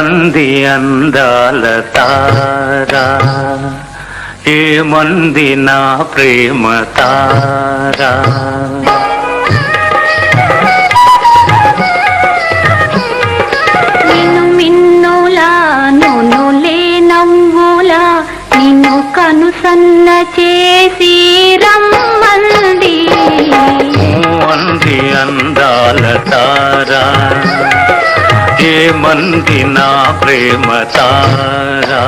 అందాల తారా ఏమంది నా ప్రేమ తారా? నిన్ను మిన్నులా నునులే నవ్వులా నిన్ను కనుసన్న చేసి రమ్మంది. అంది అందాల తారా. ఏమంది నా ప్రేమ తారా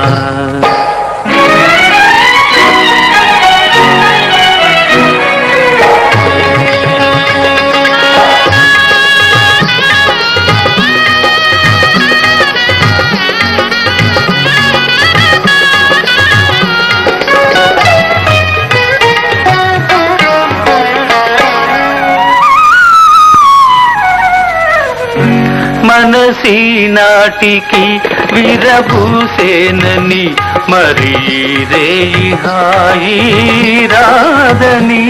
మనసి నాటికి విరభూసేనని మరి రే హాయి రాదని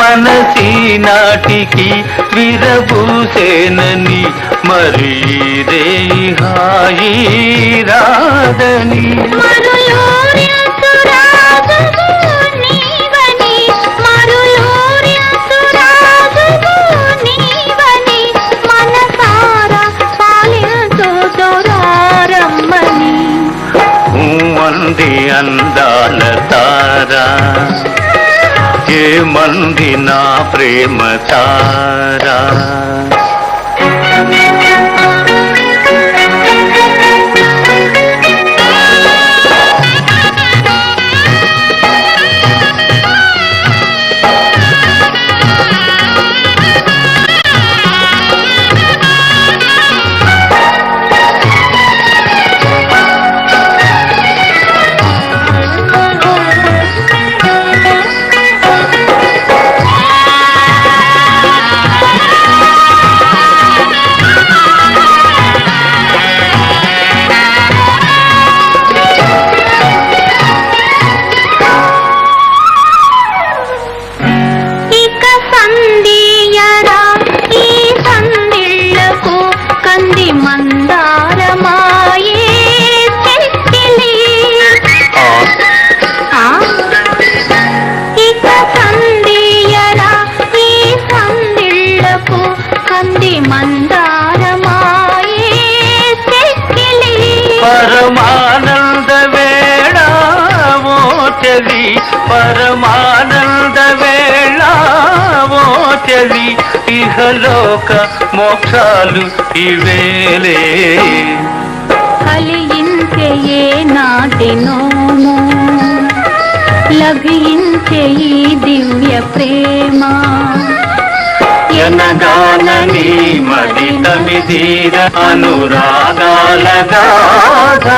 మనసి నాటికి విరభూసేనని మరి రే హాయి రాదని అందాల తారా. ఏమంది నా ప్రేమ తారా. చలి పరమానంద వేళ ఓ చలి ఇహలోక మోక్షాలు ఇవేలే. కలిగించే ఏ నాటినోమో లభించే ఈ దివ్య ప్రేమ. ఎనగానని మది తమిదీర అనురాగాల గాథ